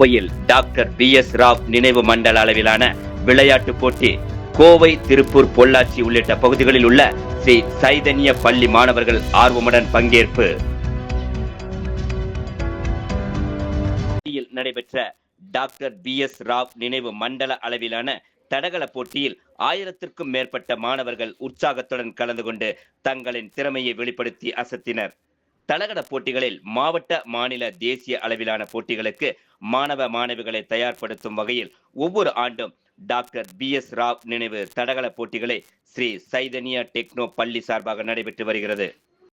கோவையில் doctor P S Rao நினைவு மண்டல அளவிலான விளையாட்டுப் போட்டி கோவை திருப்பூர் பொள்ளாச்சி உள்ளிட்ட பகுதிகளில் உள்ள ஸ்ரீ சைதன்ய பள்ளி மாணவர்கள் ஆர்வமுடன் பங்கேற்பு. நடைபெற்ற டாக்டர் பி எஸ் ராவ் நினைவு மண்டல அளவிலான தடகள போட்டியில் ஆயிரத்திற்கும் மேற்பட்ட மாணவர்கள் உற்சாகத்துடன் கலந்து கொண்டு தங்களின் திறமையை வெளிப்படுத்தி அசத்தினர். தடகள போட்டிகளில் மாவட்ட மாநில தேசிய அளவிலான போட்டிகளுக்கு மாணவ மாணவிகளை தயார்படுத்தும் வகையில் ஒவ்வொரு ஆண்டும் டாக்டர் பி எஸ் ராவ் நினைவு தடகள போட்டிகளை ஸ்ரீ சைதன்யா டெக்னோ பள்ளி சார்பாக நடைபெற்று வருகிறது.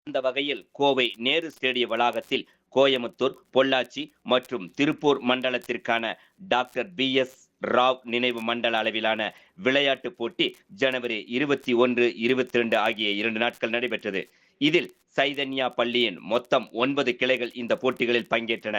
அந்த வகையில் கோவை நேரு ஸ்டேடிய வளாகத்தில் கோயமுத்தூர் பொள்ளாச்சி மற்றும் திருப்பூர் மண்டலத்திற்கான டாக்டர் பி எஸ் ராவ் நினைவு மண்டல அளவிலான விளையாட்டுப் போட்டி ஜனவரி இருபத்தி ஒன்று இருபத்தி ரெண்டு ஆகிய இரண்டு நாட்கள் நடைபெற்றது. இதில் சைதன்யா பள்ளியின் மொத்தம் ஒன்பது கிளைகள் இந்த போட்டிகளில் பங்கேற்றன.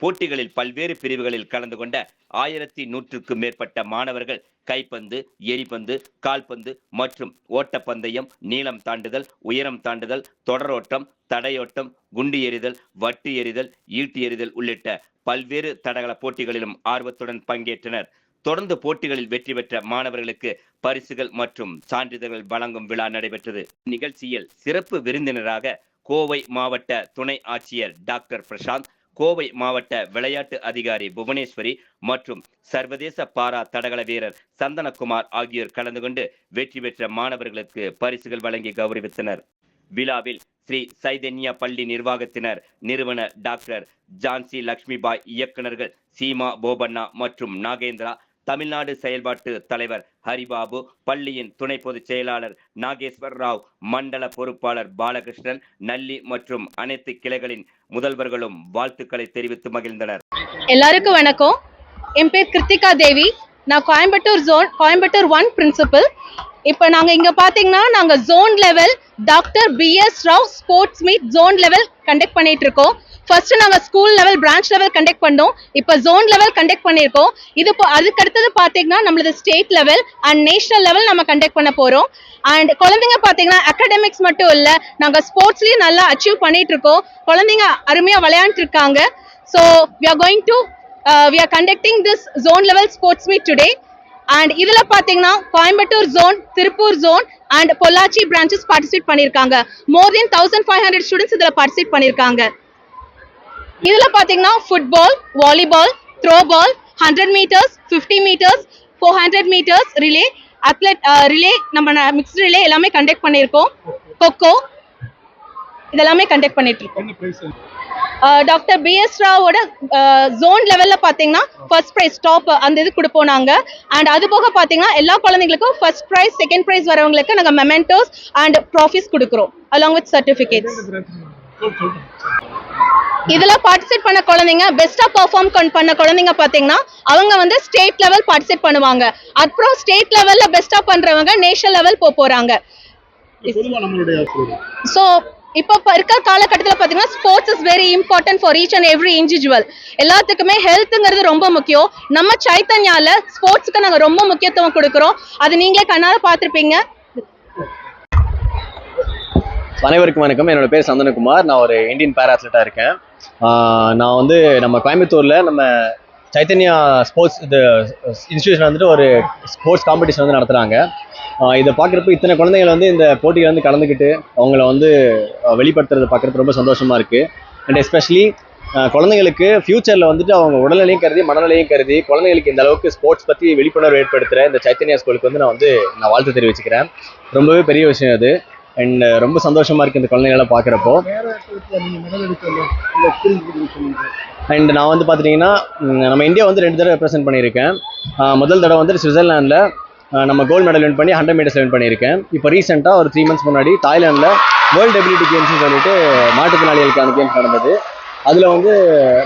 போட்டிகளில் பல்வேறு பிரிவுகளில் கலந்து கொண்ட ஆயிரத்தி நூற்றுக்கும் மேற்பட்ட மாணவர்கள் கைப்பந்து எரிபந்து கால்பந்து மற்றும் ஓட்டப்பந்தயம் நீளம் தாண்டுதல் உயரம் தாண்டுதல் தொடரோட்டம் தடையோட்டம் குண்டு எறிதல் வட்டு எறிதல் ஈட்டி எறிதல் உள்ளிட்ட பல்வேறு தடகள போட்டிகளிலும் ஆர்வத்துடன் பங்கேற்றனர். தொடர்ந்து போட்டிகளில் வெற்றி பெற்ற மாணவர்களுக்கு பரிசுகள் மற்றும் சான்றிதழ்கள் வழங்கும் விழா நடைபெற்றது. நிகழ்ச்சியில் சிறப்பு விருந்தினராக கோவை மாவட்ட துணை ஆட்சியர் டாக்டர் பிரசாந்த் கோவை மாவட்ட விளையாட்டு அதிகாரி புவனேஸ்வரி மற்றும் சர்வதேச பாரா தடகள வீரர் சந்தனகுமார் ஆகியோர் கலந்து கொண்டு வெற்றி பெற்ற மாணவர்களுக்கு பரிசுகள் வழங்கி கௌரவித்தனர். விழாவில் ஸ்ரீ சைதன்யா பள்ளி நிர்வாகத்தினர் நிறுவனர் டாக்டர் ஜான்சி லக்ஷ்மிபாய் இயக்குனர்கள் சீமா போபண்ணா மற்றும் நாகேந்திரா தமிழ்நாடு செயல்பாட்டு தலைவர் ஹரிபாபு பள்ளியின் துணை பொதுச் செயலாளர் நாகேஸ்வர் ராவ் மண்டல பொறுப்பாளர் பாலகிருஷ்ணன் நல்லி மற்றும் அனைத்து கிளைகளின் முதல்வர்களும் வாழ்த்துக்களை தெரிவித்து மகிழ்ந்தனர். எல்லாருக்கும் வணக்கம். என் பேர் கிருத்திகா தேவி. நான் Coimbatore zone Coimbatore one principal இப்போ நாங்கள் இங்கே பார்த்தீங்கன்னா நாங்கள் zone level doctor PS Rao sports meet zone level conduct பண்ணிட்டு இருக்கோம். ஃபர்ஸ்ட் நாங்கள் school level branch level conduct பண்ணோம். இப்போ ஜோன் லெவல் கண்டக்ட் பண்ணியிருக்கோம். இது இப்போ அதுக்கு அடுத்தது பார்த்தீங்கன்னா நம்மளது state level and national level நம்ம கண்டக்ட் பண்ண போகிறோம் அண்ட் குழந்தைங்க பார்த்தீங்கன்னா அகாடமிக்ஸ் மட்டும் இல்லை நாங்கள் ஸ்போர்ட்ஸ்லேயும் நல்லா அச்சீவ் பண்ணிட்டு இருக்கோம். குழந்தைங்க அருமையாக விளையாண்டுட்டு இருக்காங்க. So we are going to we are conducting this zone level sports meet today and இதுல பாத்தீங்கன்னா Coimbatore zone Tiruppur zone and Pollachi branches participate பண்ணிருக்காங்க more than thousand five hundred students இதுல பார்ட்டிசிபேட் பண்ணிருக்காங்க இதுல பாத்தீங்கன்னா football volleyball throw ball hundred meters fifty meters four hundred meters relay athlete relay நம்ம mixed relay எல்லாமே conduct பண்ணியிருக்கோம். கொக்கோ இதெல்லாமே conduct பண்ணிட்டு இருக்கோம் டாக்டர் பிஎஸ் ராவோட ஜோன் லெவல்ல பாத்தீங்கன்னா ஃபர்ஸ்ட் ப்ரைஸ் டாப் அந்த இது கொடுப்போம் நாங்க அண்ட் அது போக பாத்தீங்கன்னா எல்லா குழந்தைங்களுக்கும் ஃபர்ஸ்ட் ப்ரைஸ் செகண்ட் ப்ரைஸ் வரவங்களுக்கு நாங்க மெமெண்டோஸ் அண்ட் ட்ராஃபிஸ் கொடுக்குறோம் அலாங் வித் சர்டிஃபிகேட்ஸ் இதுல பார்ட்டிசிபேட் பண்ண குழந்தைங்க பெஸ்டா பெர்ஃபார்ம் பண்ண குழந்தைங்க பாத்தீங்கன்னா அவங்க வந்து ஸ்டேட் லெவல் பார்ட்டிசிபேட் பண்ணுவாங்க. அப்புறம் ஸ்டேட் லெவல்ல பெஸ்டா பண்றவங்க நேஷனல் லெவல் போக போறாங்க. ஸோ இப்போ இப்போ இருக்க காலகட்டத்தில் பார்த்தீங்கன்னா sports is very important for each and every individual எல்லாத்துக்குமே ஹெல்த்துங்கிறது ரொம்ப முக்கியம். நம்ம சைத்தன்யால ஸ்போர்ட்ஸ்க்கு நாங்கள் ரொம்ப முக்கியத்துவம் கொடுக்குறோம். அது நீங்களே கண்ணால பார்த்துருப்பீங்க. அனைவருக்கும் வணக்கம். என்னோட பேர் சந்தனகுமார். நான் ஒரு இந்தியன் பேர் அத்லெட்டாக இருக்கேன் நான் வந்து நம்ம கோயம்புத்தூரில் நம்ம சைத்தன்யா ஸ்போர்ட்ஸ் இது இன்ஸ்டியூஷன் வந்துட்டு ஒரு ஸ்போர்ட்ஸ் காம்படிஷன் வந்து நடத்துகிறாங்க இதை பார்க்குறப்ப இத்தனை குழந்தைகள் வந்து இந்த போட்டியில் வந்து கலந்துக்கிட்டு அவங்கள வந்து வெளிப்படுத்துறதை பார்க்குறது ரொம்ப சந்தோஷமாக இருக்குது அண்ட் எஸ்பெஷலி குழந்தைங்களுக்கு ஃப்யூச்சரில் வந்துட்டு அவங்க உடல்நிலையும் கருதி மனநிலையும் கருதி குழந்தைங்களுக்கு இந்த அளவுக்கு ஸ்போர்ட்ஸ் பற்றி விழிப்புணர்வு ஏற்படுத்துகிற இந்த சைத்தன்யா ஸ்கூலுக்கு வந்து நான் வந்து நான் வாழ்த்து தெரிவிச்சுக்கிறேன். ரொம்பவே பெரிய விஷயம் அது. அண்ட் uh, ரொம்ப சந்தோஷமா இருக்கு இந்த குழந்தைகளை பார்க்குறப்போ. அண்ட் நான் வந்து பார்த்துட்டிங்கன்னா நம்ம இந்தியா வந்து ரெண்டு தடவை ரெப்ரசென்ட் பண்ணியிருக்கேன். முதல் தடவை வந்து சுவிட்சர்லாண்டில் நம்ம கோல்டு மெடல் வின் பண்ணி ஹண்ட்ரட் மீட்டர்ஸ் வின் பண்ணியிருக்கேன். இப்போ ரீசெண்டாக ஒரு த்ரீ மந்த்ஸ் முன்னாடி தாய்லாண்டில் வேர்ல்டு எபிலிட்டி கேம்ஸ்னு சொல்லிட்டு மாற்றுத்திறனாளிகளுக்கான கேம்ஸ் நடந்தது. அதில் வந்து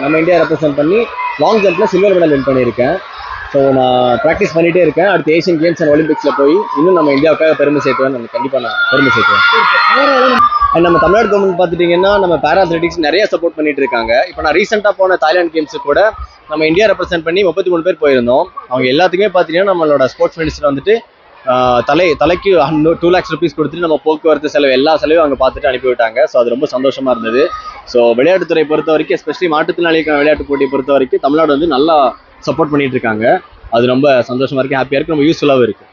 நம்ம இந்தியா ரெப்ரசென்ட் பண்ணி லாங் ஜம்ப்பில் சில்வர் மெடல் வின் பண்ணியிருக்கேன். ஸோ நான் ப்ராக்டிஸ் பண்ணிகிட்டே இருக்கேன். அடுத்து ஏஷியன் கேம்ஸ் அண்ட் ஒலிம்பிக்ஸில் போய் இன்னும் நம்ம இந்தியாவுக்காக பெருமை சேர்த்துவேன் நம்ம கண்டிப்பாக நான் பெருமை சேர்த்துவேன் அண்ட் நம்ம தமிழ்நாடு கவர்மெண்ட் பார்த்துட்டிங்கன்னா நம்ம பேரா அத்லெட்டிக்ஸ் நிறைய சப்போர்ட் பண்ணிட்டு இருக்காங்க. இப்போ நான் ரீசெண்டாக போன தாய்லாந்து கேம்ஸு கூட நம்ம இந்தியா ரெப்ரசென்ட் பண்ணி முப்பத்தி மூணு பேர் போயிருந்தோம். அவங்க எல்லாத்துக்குமே பார்த்தீங்கன்னா நம்மளோட ஸ்போர்ட்ஸ் மினிஸ்டர் வந்துட்டு தலை தலைக்கு டூ லேக்ஸ் ருபீஸ் கொடுத்துட்டு நம்ம போக்குவரத்து செலவு எல்லா செலவும் அங்கே பார்த்துட்டு அனுப்பிவிட்டாங்க ஸோ அது ரொம்ப சந்தோஷமாக இருந்தது. ஸோ விளையாட்டுத்துறை பொறுத்த வரைக்கும் எஸ்பெஷலி மாற்றுத்திறனாளிக்கான விளையாட்டு போட்டியை பொறுத்த வரைக்கும் தமிழ்நாடு வந்து நல்லா சப்போர்ட் பண்ணிட்டு இருக்காங்க அது ரொம்ப சந்தோஷமா இருக்கு ஹாப்பியா இருக்கு ரொம்ப யூஸ்ஃபுல்லாகவும் இருக்கு.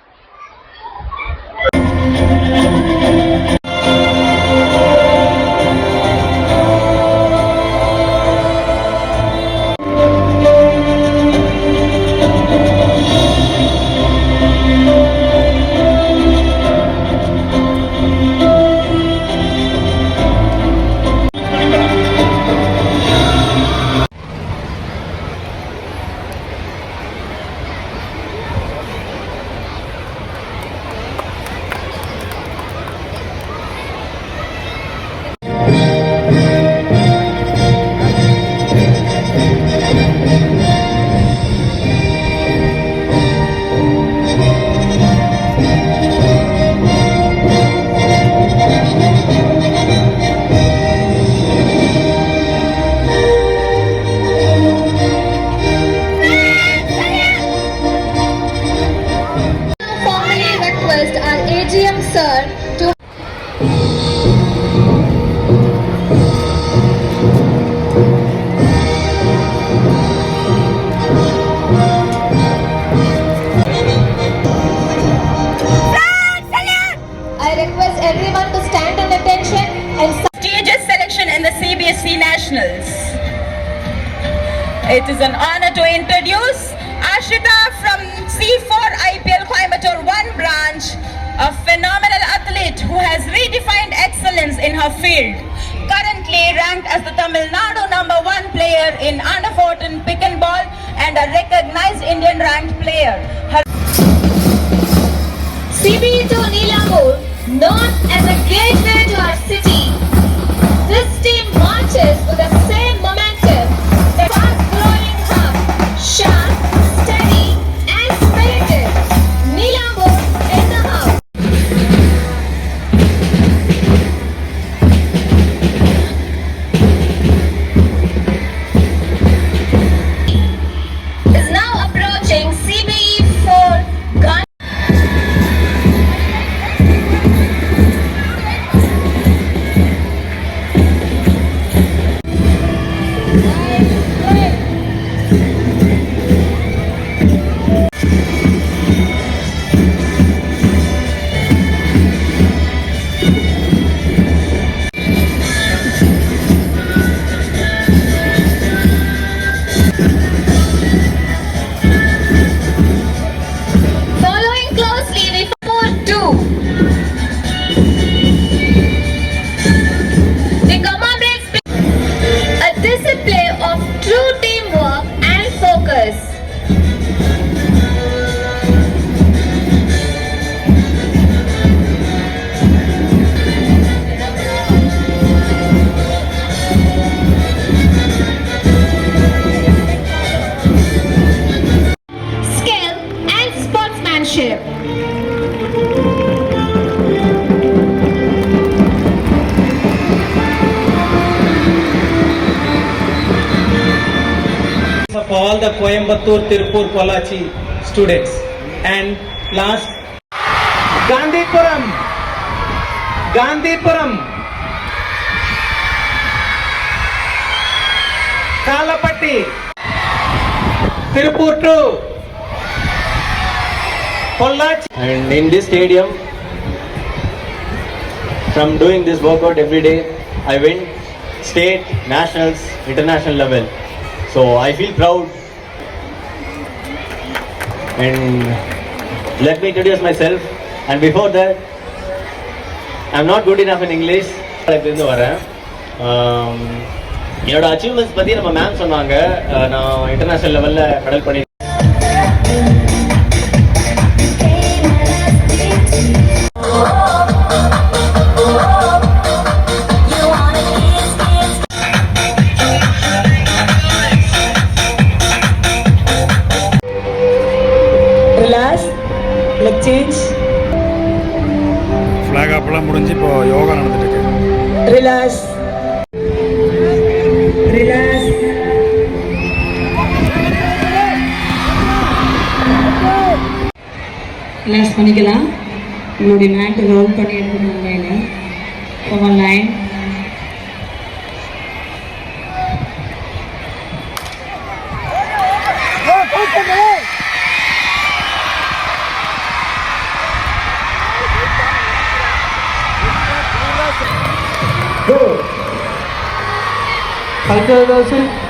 1 a phenomenal athlete who has redefined excellence in her field. Currently ranked as the Tamil Nadu number one player in under 14 pick and ball and a recognized Indian ranked player. Her CB to Nilamur, known as a gateway to our city. This team marches of all the Coimbatore, Tirupur, Pollachi students. And last, Gandhipuram, Gandhipuram, Kalapatti, Tirupur 2, Pollachi. And in this stadium, from doing this workout every day, I win state, nationals, international level. So I feel proud. And let me introduce myself. And before that, I'm not good enough in English. வரேன் என்னோட achievements பற்றி நம்ம ma'am சொன்னாங்க நான் international லெவலில் medal பண்ணி leg change, flag ஆப்லாம் முடிஞ்சு இப்போ யோகா நடந்துட்டு இருக்கு. Relax, relax. ரிலாக்ஸ் பண்ணிக்கலாம். உங்களுடைய மேட்டை ரோல் பண்ணி எடுக்கணும் மேலே line Saygılar olsun.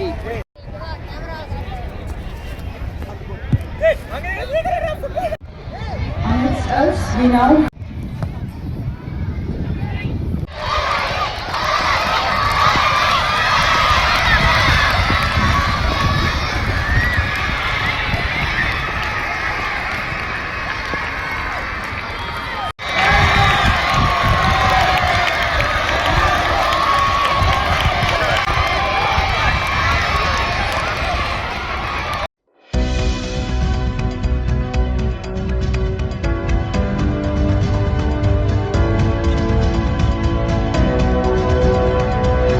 And as we know.